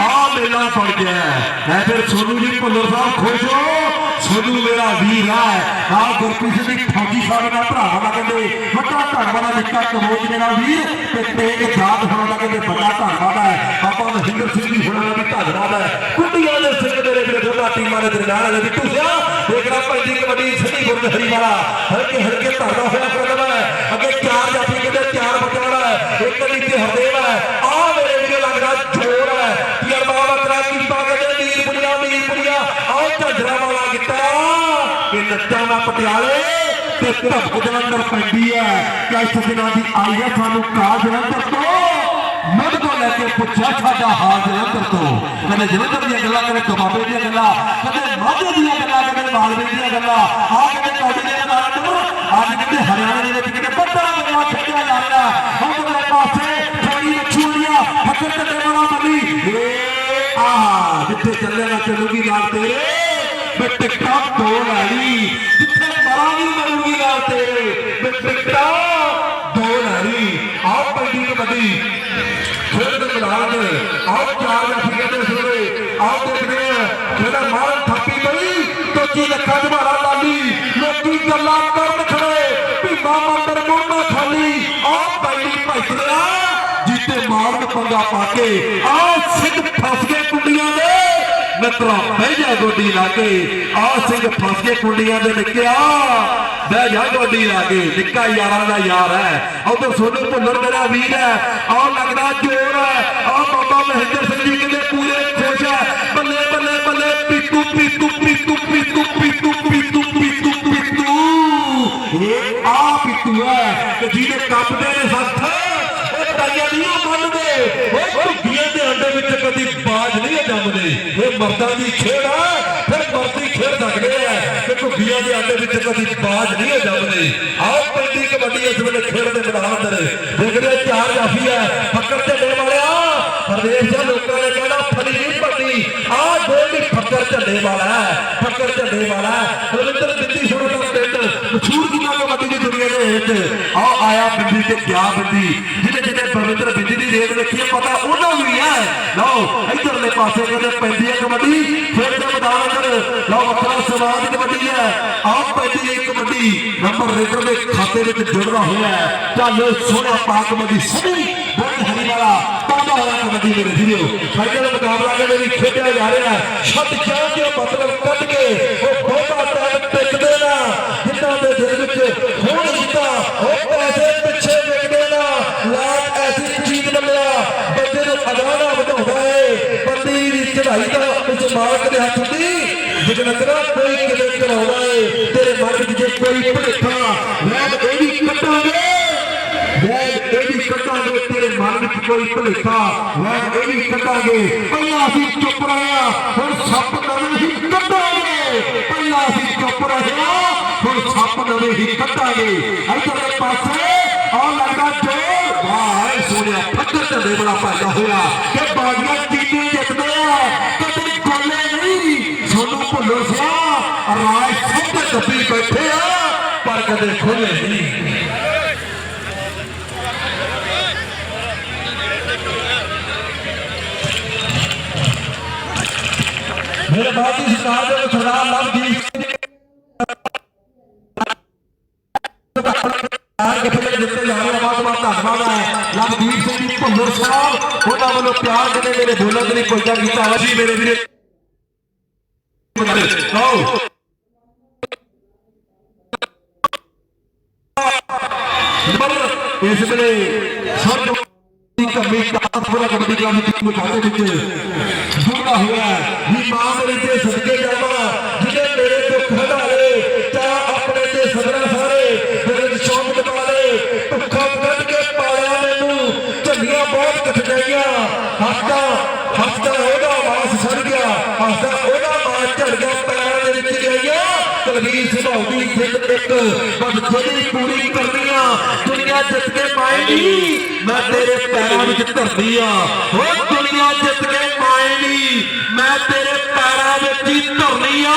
ਆ ਮੇਲਾ ਫੜ ਗਿਆ ਮੈਂ ਫਿਰ ਸੋਨੂ ਜੀ ਭੁੱਲਰ ਸਾਹਿਬ ਖੁਸ਼ ਹੋ। ਸੋਨੂ ਮੇਰਾ ਵੀਰ ਹੈ ਆ ਗੁਰਪ੍ਰੀਤ ਸਿੰਘ ਜੀ ਫੌਜੀ ਸਾਹਿਬ ਦਾ ਭਰਾ ਦਾ ਕਹਿੰਦੇ। ਵੱਡਾ ਧੰਨਵਾਦ ਹੈ ਨਿੱਕਾ ਕਮੋਜ ਮੇਰਾ ਵੀਰ। ਤੇ ਤੇਗ ਜਾਤ ਹੋਣਾ ਦਾ ਕਹਿੰਦੇ ਵੱਡਾ ਧੰਨਵਾਦ ਹੈ। ਬਾਬਾ ਮਹਿੰਦਰ ਸਿੰਘ ਜੀ ਹੋਣਾ ਦਾ ਵੀ ਧੰਨਵਾਦ ਹੈ। ਕੁੱਡੀਆਂ ਦੇ ਸਿੰਘ ਮੇਰੇ ਵੀਰੇ ਦੋਨਾਂ ਟੀਮਾਂ ਦੇ ਦਰਮਿਆਨ ਵਾਲੇ ਵੀ ਟੁੱਸਿਆ ਦੇਖਣਾ ਪੈਂਦੀ ਕਬੱਡੀ ਸਹੀ ਗੁਰਦ ਹਰੀਵਾਲਾ। ਹਲਕੇ ਹਲਕੇ ਧਰਦਾ ਹੋਇਆ ਕਦਮ ਹੈ ਅੱਗੇ ਚਾਰ ਜਾਫੀ ਕਹਿੰਦੇ ਚਾਰ ਬਚਾਉਣਾ ਹੈ। ਇੱਕ ਨੀਚੇ ਹਰਦੇਵ ਹੈ ਆ ਮੇਰੇ ਵੀਰੇ ਲੱਗਦਾ ਜੋਰ ਹੈ ਤਜਰਬਾ ਵੱਖਰਾ ਕੀਤਾ ਕਹਿੰਦੇ ਵੀਰ ਪੁਰੀਆ ਵੀਰ ਪੁਰੀਆ ਨੱਚਾਂ ਮੈਂ ਪਟਿਆਲੇ ਤੇ ਧੱਕ ਜਲੰਧਰ ਪੈਂਦੀ ਹੈ। ਕਿਸ ਦਿਨਾਂ ਦੀ ਆਈ ਹੈ ਸਾਨੂੰ ਕਾਲ ਜਲੰਧਰ ਤੋਂ। ਮੁੱਢ ਤੋਂ ਲੈ ਕੇ ਪੁੱਛਿਆ ਸਾਡਾ ਹਾਲ ਜਲੰਧਰ ਤੋਂ। ਕਦੇ ਜਲੰਧਰ ਦੀਆਂ ਗੱਲਾਂ ਕਦੇ ਦੁਬਾਬੇ ਦੀਆਂ ਗੱਲਾਂ ਕਦੇ ਮਾਝੇ ਦੀਆਂ ਗੱਲਾਂ ਕਦੇ ਮਾਲਵੇ ਦੀਆਂ ਗੱਲਾਂ। ਆਹ ਕਦੇ ਕੌਡੀ ਦੀਆਂ ਗੱਲਾਂ ਨੂੰ ਅੱਜ ਕਿਤੇ ਹਰਿਆਣਾ ਦੇ ਵਿੱਚ ਕਿਤੇ ਬੱਦਲਾ ਬੰਗਲਾ ਖੇਡਿਆ ਜਾ ਰਿਹਾ ਹੁਣ ਮੇਰੇ ਪਾਸੇ ਥੋੜੀ ਮਛੂੜੀਆਂ ਫਕਰ ਤੇ ਦੇਵਾਂ ਬੱਲੀ ਏ ਆਹ, ਜਿੱਥੇ ਚੱਲੇਗਾ ਚੱਲੂਗੀ ਨਾਲ ਤੇਰੇ। ਬਿਟਕਾ ਢੋਲ ਵਾਲੀ। ਜਿੱਥੇ ਬੜਾ ਨਹੀਂ ਬਣੂਗੀ ਗੱਲ ਤੇ। ਬਿਟਕਾ ਢੋਲ ਵਾਲੀ। ਆਪ ਬੜੀ ਕਬੱਡੀ। ਖੇਡ ਮਿਲਾਨ ਆਪ ਚਾਰ ਜੱਫੀਆਂ ਦੇ ਸੋਰੇ ਆਪ ਦੇਖਦੇ ਆ ਜਿਹੜਾ ਮਾਲ ਥੱਪੀ ਬਈ ਤੋਚੀ ਲੱਖਾਂ ਜਮਾਰਾ ਲਾਲੀ। ਲੋਕੀ ਗੱਲਾਂ ਕਰਨ ਖੜੇ। ਭੀਮਾ ਮੰਦਰ ਮੋਨਾ ਖਾਲੀ। ਆਪ ਬੜੀ ਭੈਸਲਾ ਜਿੱਤੇ ਮਾਰਨ ਪੰਗਾ ਪਾ ਕੇ। ਆ ਸਿੱਧ ਫਸ ਗਏ ਕੁੰਡੀਆਂ ਦੇ। ਮਿੱਤਰਾ ਬਹਿ ਜਾ ਗੋਡੀ ਲਾ ਕੇ। ਆ ਸਿੰਘ ਫਸ ਕੇ ਕੁੰਡੀਆਂ ਦੇ ਨਿੱਕਿਆ। ਬਹਿ ਜਾ ਗੋਡੀ ਲਾ ਕੇ। ਨਿੱਕਾ ਯਾਰਾਂ ਦਾ ਯਾਰ ਹੈ। ਉਧਰ ਸੋਨੂੰ ਭੁੱਲਰ ਮੇਰਾ ਵੀਰ ਹੈ। ਆ ਲੱਗਦਾ ਜੋਰ ਹੈ। ਆ ਬਾਬਾ ਮਹਿੰਦਰ ਸਿੰਘ ਜੀ ਕਹਿੰਦੇ ਪੂਰੇ ਖੁਸ਼ ਹੈ। ਬੱਲੇ ਬੱਲੇ ਬੱਲੇ, ਪੀਤੂ ਪੀਤੂ ਪੀਤੂ ਪੀਤੂ ਪੀਤੂ ਪੀਤੂ ਪੀਤੂ ਪੀਤੂ। ਇਹ ਆ ਪੀਤੂ ਹੈ ਕਿ ਜਿਹਦੇ ਕੱਪਦੇ ਨੇ ਹੱਥ ਉਹ ਤਾਈਆਂ ਨਹੀਂ ਮੰਨਦੇ। ਉਹ ਝੁੱਗੀਆਂ ਦੇ ਅੰਡੇ ਵਿੱਚ ਕਦੀ ਬਾਜ ਨਹੀਂ ਜੰਮਦੇ। ਇਹ ਮਰਦਾਂ ਦੀ ਖੇਡ ਆ। ਫਿਰ ਮਰਦੀ ਖੇਡ ਸਕਦੇ ਆ ਕਿ ਝੁੱਗੀਆਂ ਦੇ ਅੰਡੇ ਵਿੱਚ ਕਦੀ ਬਾਜ ਨਹੀਂ ਜੰਮਦੇ। ਆਓ ਪੈਂਦੀ ਕਬੱਡੀ ਇਸ ਵੇਲੇ ਖੇਡ ਦੇ ਮੈਦਾਨ ਅੰਦਰ। ਦੇਖਦੇ ਚਾਰ ਜਾਫੀ ਹੈ ਫੱਕਰ ਝੱਡੇ ਵਾਲਿਆ। ਪ੍ਰਦੇਸ਼ ਦੇ ਲੋਕਾਂ ਨੇ ਕਹਿਣਾ ਫੜੀ ਨਹੀਂ ਪੱਟੀ ਆ ਗੋਲੀ ਫੱਕਰ ਝੱਡੇ ਵਾਲਾ ਫੱਕਰ ਝੱਡੇ ਵਾਲਾ ਹੈ। ਰਵਿੰਦਰ ਬਿੱਦੀ ਸੁਣੋ ਦਾ ਪਿੰਡ। ਮਸ਼ਹੂਰ ਕਿੰਨਾ ਕਬੱਡੀ ਦੀ ਦੁਨੀਆ ਦੇ ਵਿੱਚ। ਆ ਆਇਆ ਬਿੱਲੀ ਤੇ ਗਿਆ ਬਿੱਦੀ। ਪਵਿੱਤਰ ਬਿੱਦੀ ਦੀ ਰੇਤ ਪਤਾ ਉਹਨਾਂ ਨੂੰ ਵੀ ਹੈ। ਲਓ, ਇਧਰਲੇ ਪਾਸੇ ਕਹਿੰਦੇ ਪੈਂਦੀ ਹੈ ਕਬੱਡੀ, ਫਿਰ ਦੇ ਮੈਦਾਨ ਲਓ, ਵੱਖਰਾ ਸਮਾਜ ਕਬੱਡੀ ਹੈ। ਆਹ ਪੈਂਦੀ ਹੈ ਕਬੱਡੀ, ਨੰਬਰ ਰੇਡਰ ਦੇ ਖਾਤੇ ਵਿੱਚ ਜੁੜਦਾ ਹੋਇਆ ਚੱਲ, ਸੋਹਣਾ ਪਾ ਕਬੱਡੀ ਸਭੀ ਬਹੁਤ ਹਰੀ ਵਾਲਾ ਪਾਉਂਦਾ ਹੋਇਆ ਕਬੱਡੀ ਮੇਰੇ ਵੀਰੋ। ਫਾਈਨਲ ਮੁਕਾਬਲਾ ਕਹਿੰਦੇ ਵੀ ਖੇਡਿਆ ਜਾ ਰਿਹਾ ਛੱਡ ਚਾਹ ਕੇ ਮਤਲਬ ਕੱਢ ਕੇ ਉਹ ਬਹੁਤਾ ਟਾਈਮ ਟਿਕਦੇ ਨਾ ਜਿੱਦਾਂ ਦੇ ਦਿਲ ਵਿੱਚ ਹੋਣ ਜਿੱਦਾਂ ਉਹ ਪੈਸੇ ਪਿੱਛੇ ਵਿਕਦੇ ਨਾ ਲਾਟ ਐਸੀ ਚੀਜ਼ ਮਿਲਿਆ ਬੰਦੇ ਨੂੰ ਅਦਾਨਾ ਵਧਾਉਂਦਾ ਏ ਬੰਦੀ ਦਾ ਉਸ ਮਾਲਕ ਦੇ ਹੱਥ ਦੀ ਜਗਨਤਰਾ ਕੋਈ ਕਿਤੇ ਚੜਾਉਂਦਾ ਏ, ਤੇਰੇ ਮਨ ਵਿੱਚ ਜੇ ਕੋਈ ਭੁਲੇਖਾ ਮੈਂ ਇਹ ਵੀ ਕੱਟਾਂਗੇ। ਮੈਂ ਇਹ ਵੀ ਕੱਢਾਂਗੇ ਤੇਰੇ ਮਨ ਵਿੱਚ ਕੋਈ ਭੁਲੇਖਾ ਮੈਂ ਇਹ ਵੀ ਕੱਢਾਂਗੇ ਪਹਿਲਾਂ ਅਸੀਂ ਚੁੱਪ ਰਹੇ ਹੁਣ ਸੱਪ ਨਵੇਂ ਹੀ ਕੱਢਾਂਗੇ ਪਹਿਲਾਂ ਅਸੀਂ ਚੁੱਪ ਰਹੇ ਹੁਣ ਸੱਪ ਨਵੇਂ ਹੀ ਕੱਢਾਂਗੇ ਇਧਰਲੇ ਪਾਸੇ ਆ ਲੱਗਦਾ ਜੋਰ। ਵਾਹ ਸੋਹਣਿਆ ਫੱਟਰ ਝੰਡੇ ਬੜਾ ਪਾਇਆ ਹੋਇਆ। ਕਿ ਬਾਗੀਆਂ ਟੀਮੇ ਜਿੱਤਦੇ ਅਨਾਜ ਸਭ ਟੱਪੀ ਬੈਠੇ ਆ ਪਰ ਕਦੇ ਖੋਲੇ ਨਹੀਂ ਮੇਰੇ ਭਾਈ ਸਰਕਾਰ ਦੇ ਸਰਦਾਰ ਲਵਦੀਪ ਲਵਦੀਪ ਸਿੰਘ ਜੀ ਭੁੱਲਰ ਸਾਹਿਬ ਉਹਨਾਂ ਵੱਲੋਂ ਪਿਆਰ ਦੇ ਮੇਰੇ ਬੋਲਣ ਦੇ ਲਈ ਕੋਸ਼ਿਸ਼ ਕੀਤਾ ਜੀ ਮੇਰੇ ਵੀਰੇ ਆਓ ਇਸ ਵੇਲੇ ਸਭ ਦੀ ਕਮੀ ਕਾਸਪੁਰਾ ਕਬੱਡੀ ਕਲੱਬ ਦੀ ਟੀਮ ਵਿੱਚ ਜੁੜਦਾ ਹੋਇਆ ਵੀ ਮਾਂ ਮੇਰੇ ਤੇ ਸਦਕੇ ਜਾਵਾਂ ਜਿਹਨੇ ਮੇਰੇ ਦੁੱਖ ਹਟਾਲੇ ਤਾਂ ਆਪਣੇ ਤੇ ਸਦਰਾ ਸਾਰੇ ਮੇਰੇ ਸ਼ੌਕ ਦਿਵਾਲੇ ਭੁੱਖਾ ਕੱਢ ਕੇ ਪਾਲਿਆ ਮੈਨੂੰ ਝੱਲੀਆਂ ਬਹੁਤ ਕਠਿਨਾਈਆਂ ਹੱਸਦਾ ਹੱਸਦਾ ਉਹਦਾ ਮਾਸ ਸੜ ਗਿਆ। ਹੱਸਦਾ ਉਹਦਾ ਮਾਸ ਝੜ ਗਿਆ। ਪੈਰਾਂ ਤਲਵੀਰ ਸੁਭਾਉਦੀ ਜਿੱਤ ਇੱਕ, ਬਸ ਜਿਹੜੀ ਪੂਰੀ ਕਰਨੀ ਦੁਨੀਆ ਜਿੱਤ ਕੇ ਪਾਏਗੀ, ਮੈਂ ਤੇਰੇ ਪੈਰਾਂ ਵਿੱਚ ਧਰਦੀ ਆ। ਹੋ ਦੁਨੀਆ ਜਿੱਤ ਕੇ ਪਾਏਗੀ, ਮੈਂ ਤੇਰੇ ਪੈਰਾਂ ਵਿੱਚ ਹੀ ਧਰਨੀ ਆ।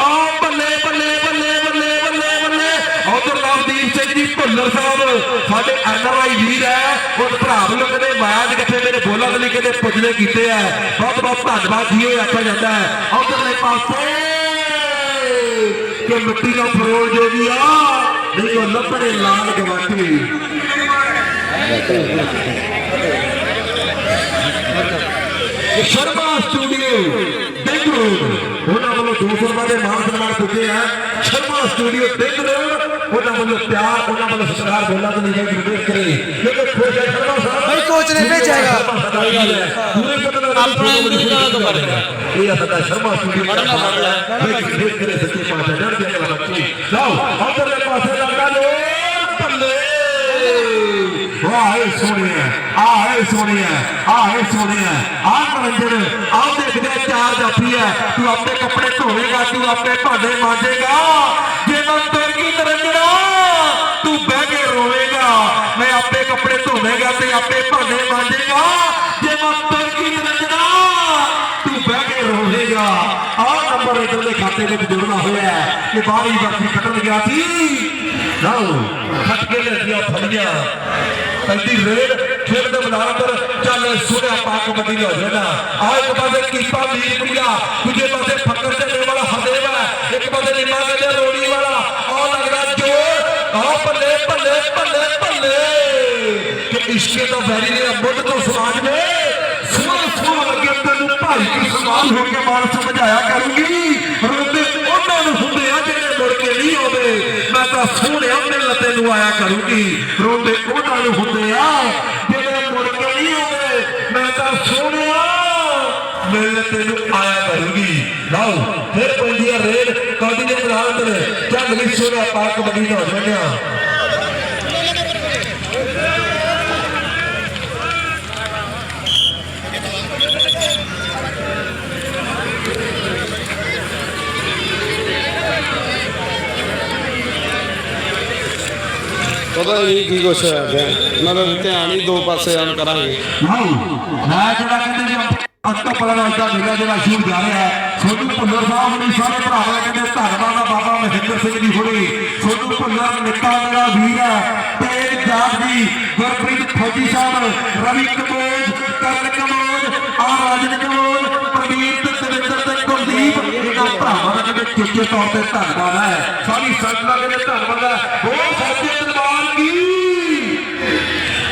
ਆ ਬੱਲੇ ਬੱਲੇ ਬੱਲੇ ਬੱਲੇ ਬੱਲੇ ਬੱਲੇ। ਉਧਰ ਲਵਦੀਪ ਸਿੰਘ ਜੀ ਭੁੱਲਰ ਸਾਹਿਬ, ਸਾਡੇ ਐਨਆਰਆਈ ਵੀਰ ਹੈ ਉਹ ਭਰਾ ਵੱਲੋਂ ਕਹਿੰਦੇ ਮੈਚ ਕਿੱਥੇ ਮੇਰੇ ਬੋਲਾਂ ਦੇ ਲਈ ਕਹਿੰਦੇ ਪੁੱਜਲੇ ਕੀਤੇ ਆ। ਬਹੁਤ ਬਹੁਤ ਧੰਨਵਾਦ ਜੀ, ਇਹ ਆਖਿਆ ਜਾਂਦਾ ਹੈ। ਉਧਰਲੇ ਪਾਸੇ ਕਿ ਮਿੱਟੀ ਦਾ ਫਰੋਲ ਜੋ ਨਹੀਂ ਉਹ ਲੱਭੜੇ ਲਾਲ ਗਵਾਟੀ ਸ਼ਰਮਾ ਸਟੂਡੀਓ ਬੈਂਗਲੌਰ ਉਹਨਾਂ ਵੱਲੋਂ 200 ਰੁਪਏ ਦੇ ਮਾਨ ਸਨਮਾਨ ਪੁੱਜੇ ਆ। ਸ਼ਰਮਾ ਸਟੂਡੀਓ ਬੈਂਗਲੌਰ ਉਹਨਾਂ ਵੱਲੋਂ ਪਿਆਰ ਉਹਨਾਂ ਵੱਲੋਂ ਸਤਿਕਾਰ ਬੋਲਣਾ ਤੇ ਨਹੀਂ ਜੀ ਦੇਖ ਕਰੇ ਕਿਉਂਕਿ ਖੋਜ ਹੈ ਸਰਵਾ ਸਾਹਿਬ। ਭਾਈ ਕੋਚ ਨੇ। ਭੇਜਿਆਗਾ ਪੂਰੇ ਪਤਨ ਆਪਣਾ ਇਹਨਾਂ ਤੋਂ ਕਰੇਗਾ ਇਹ ਸਾਡਾ ਸ਼ਰਮਾ ਸੂਰੀ ਬੜਾ ਬੜਾ ਦੇਖ ਕਰੇ ਸੱਚੇ ਪਾਸੇ ਡਰ ਦੇ ਵਾਲਾ ਬੱਚੇ। ਜਾਓ ਅੰਦਰ ਦੇ ਪਾਸੇ ਲੰਗਾ ਲੋ ਪੱਲੇ ਆਏ ਸੋਹਣਿਆ ਆਏ ਸੋਹਣਿਆ ਆਏ ਸੋਹਣਿਆ ਆ ਮਨੰਦਰ ਆ। ਦੇਖਦੇ ਚਾਰ ਜਾਤੀ ਹੈ ਤੂੰ ਆਪਣੇ ਕੱਪੜੇ ਧੋਵੇਂਗਾ ਤੂੰ ਆਪਣੇ ਭਾਂਡੇ ਮਾਂਜੇਗਾ। ਜੇ ਮੈਂ ਤੁਰ ਕੀ ਤੂੰ ਬਹਿ ਕੇ ਰੋਵੇਂਗਾ, ਮੈਂ ਆਪੇ ਕੱਪੜੇ ਧੋਵੇਂਗਾ ਤੇ ਆਪੇ ਭਾਂਡੇ ਮਾਂਜੇਗਾ। ਜੇ ਮੈਂ ਤੁਰ ਕੀ ਨਰੰਜਣਾ ਤੂੰ ਬਹਿ ਕੇ ਰੋਵੇਂਗਾ। ਆਹ ਨੰਬਰ ਇਧਰ ਖਾਤੇ ਵਿੱਚ ਜੁੜਨਾ ਹੋਇਆ ਕਿ ਬਾਹਰੀ ਵਕਤ ਕੱਟਣ ਗਿਆ ਸੀ। ਲਓ, ਖੱਟ ਕੇ ਲੈ ਗਿਆ ਫੜੀਆਂ ਪੈਂਦੀ ਰੇਡ ਖੇਡ ਦੇ ਮੈਦਾਨ ਪਰ ਚੱਲ ਸੁਣਿਆ ਪਾਕ ਕਬੱਡੀ ਹੋ ਜਾਣਾ ਆ ਇੱਕ ਪਾਸੇ ਕੀਪਾ ਮੀਰਪੁਰੀਆ ਦੂਜੇ ਪਾਸੇ ਫੱਕਰ ਚੱਲੇ ਵਾਲਾ ਹਦੇਵ ਇੱਕ ਪਾਸੇ ਨਿਮਾ ਕਹਿੰਦੇ ਰੋੜੀ ਵਾਲਾ। ਜੋਰ ਬੱਲੇ ਬੱਲੇ ਬੱਲੇ ਬੱਲੇ ਕਿ ਇਸ਼ਕੇ ਦਾ ਵੈਰੀ ਨੇ ਮੁੱਢ ਤੋਂ ਸਮਾਜ ਨੇ ਸੋਹਣਾ ਸੋਹਣਾ ਲੱਗੇ ਤੈਨੂੰ ਭਾਈ ਕੀ ਸਮਾਨ ਹੋ ਕੇ ਮਾਰ ਸਮਝਾਇਆ ਕਰੂੰਗੀ। ਰੋਂਦੇ ਉਹਨਾਂ ਨੂੰ ਹੁੰਦੇ ਆ ਜਿਹੜੇ ਮੁੜ ਕੇ ਨਹੀਂ ਆਉਂਦੇ। ਮੈਂ ਤਾਂ ਸੋਹਣਿਆ ਮਿਲਣ ਤੈਨੂੰ ਆਇਆ ਕਰੂੰਗੀ। ਰੋਂਦੇ ਉਹਨਾਂ ਨੂੰ ਹੁੰਦੇ ਆ ਜਿਹੜੇ ਮੁੜ ਕੇ ਨਹੀਂ ਆਉਂਦੇ। ਮੈਂ ਤਾਂ ਸੋਹਣਿਆ ਮਿਲਣ ਤੈਨੂੰ ਲਓ ਫਿਰ ਪੈਂਦੀ ਆ ਰੇਡ ਕਬੱਡੀ ਦੇ ਮੈਦਾਨ ਤੇ ਚੱਲ ਵੀ ਸੋਹਣਾ ਪਾਕ ਦਾ ਹੋ ਜਾਣਿਆ ਪਤਾ ਨਹੀਂ ਕੀ ਕੁਛ ਹੋਇਆ ਮੈਂ ਤਾਂ ਧਿਆਨ ਹੀ ਦੋ ਪਾਸੇ ਆਨ ਕਰਾਂਗੇ। ਲਓ ਮੈਂ ਜਿਹੜਾ ਕਹਿੰਦੇ ਜੀ ਅੰਤ ਦਾ ਮੇਲਾ ਜਿਹੜਾ ਸ਼ੁਰੂ ਜਾ ਰਿਹਾ ਹੈ। ਸੋਨੂ ਭੁੱਲਰ ਸਾਹਿਬ ਨੇ ਸਾਰੇ ਭਰਾਵਾਂ ਕਹਿੰਦੇ, ਧੰਨਵਾਦ ਆ ਬਾਬਾ ਮਹਿੰਦਰ ਸਿੰਘ ਦੀ ਹੋਣੀ। ਸੋਨੂ ਭੁੱਲਰ ਨਿੱਕਾ ਮੇਰਾ ਵੀਰ ਹੈ, ਤੇਜ ਜਾਤ ਜੀ, ਗੁਰਪ੍ਰੀਤ ਫੌਜੀ ਸਾਹਿਬ, ਰਵੀ ਕਮੋਜ ਕਰਨ ਕਮੋਜ ਆ ਰਾਜਨ ਕਮੋਜ ਪ੍ਰਵੀਨ ਤੇ ਦਵਿੰਦਰ ਤੇ ਕੁਲਦੀਪ। ਇਹਨਾਂ ਭਰਾਵਾਂ ਦਾ ਕਹਿੰਦੇ ਚੇਚੇ ਤੌਰ ਤੇ ਧੰਨਵਾਦ ਹੈ। ਸਾਰੀ ਸੰਗਤ ਦਾ ਕਹਿੰਦੇ ਧੰਨਵਾਦ ਹੈ। ਉਹ ਸੱਚੇ ਦਰਬਾਰ ਕੀ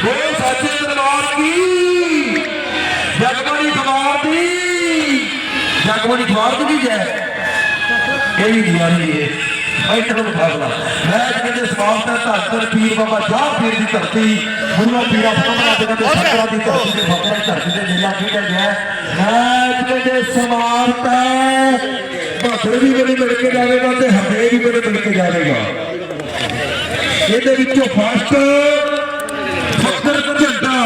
ਉਹ ਸੱਚੇ ਦਰਬਾਰ ਕੀ ਜਗਮਣੀ ਖਵਾਰ ਦੀ ਜਗਮਣੀ ਖਵਾਰ ਦੀ ਜੈ ਇਹ ਵੀ ਦਿਵਾਲੀ ਹੈ? ਨੂੰ ਫਾਸਲਾ ਮੈਂ ਕਹਿੰਦੇ ਸਵਾਲ ਤਾਂ ਧਰਤਰ ਪੀਰ ਬਾਬਾ ਜਾ ਪੀਰ ਦੀ ਧਰਤੀ। ਗੁਰੂ ਪੀਰਾ ਫਤਮਨਾ ਦੇ ਕਹਿੰਦੇ ਸੰਗਰਾ ਦੀ ਧਰਤੀ ਦੀ ਧਰਤੀ ਤੇ ਮੇਲਾ ਖੇਡਿਆ ਗਿਆ ਮੈਂ ਕਹਿੰਦੇ ਸਮਾਰਤ ਭਾਦਰ ਵੀ ਮੇਰੇ ਮਿਲ ਕੇ ਜਾਵੇਗਾ ਤੇ ਹਰਦੇ ਵੀ ਮੇਰੇ ਮਿਲ ਕੇ ਜਾਵੇਗਾ। ਇਹਦੇ ਵਿੱਚੋਂ ਫਸਟ ਫਕਰ ਝੰਡਾ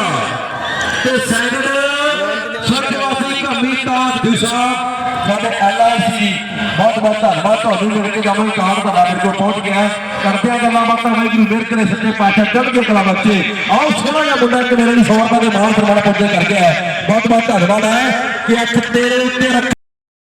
ਤੇ ਸੈਕੰਡ ਸਰਦਵਾਸੀ ਘੰਮੀ ਤਾਜ ਦਿਸ਼ਾ। ਸਾਡੇ ਐਲਆਈਸੀ ਬਹੁਤ ਬਹੁਤ ਧੰਨਵਾਦ। ਤੁਹਾਨੂੰ ਮਿਲ ਕੇ ਜਾਵਾਂ ਕਾਰਡ ਤੁਹਾਡਾ ਮੇਰੇ ਕੋਲ ਪਹੁੰਚ ਗਿਆ ਹੈ। ਕਰਦੇ ਆ ਗੱਲਾਂ ਬਾਤਾਂ ਵਾਹਿਗੁਰੂ ਮਿਹਰ ਕਰੇ ਸੱਚੇ ਪਾਤਸ਼ਾਹ ਚੜ੍ਹ ਕੇ ਕਲਾ ਬੱਚੇ। ਆਓ ਸੋਹਣਾ ਜਿਹਾ ਮੁੰਡਾ ਇੱਕ ਮੇਰੇ ਲਈ 100 ਦੇ ਮਾਨ ਸਨਮਾਨ ਪੁੱਜੇ ਕਰ ਗਿਆ ਬਹੁਤ ਬਹੁਤ ਧੰਨਵਾਦ ਹੈ ਕਿ ਅੱਖ ਤੇਰੇ ਉੱਤੇ ਰੱਖ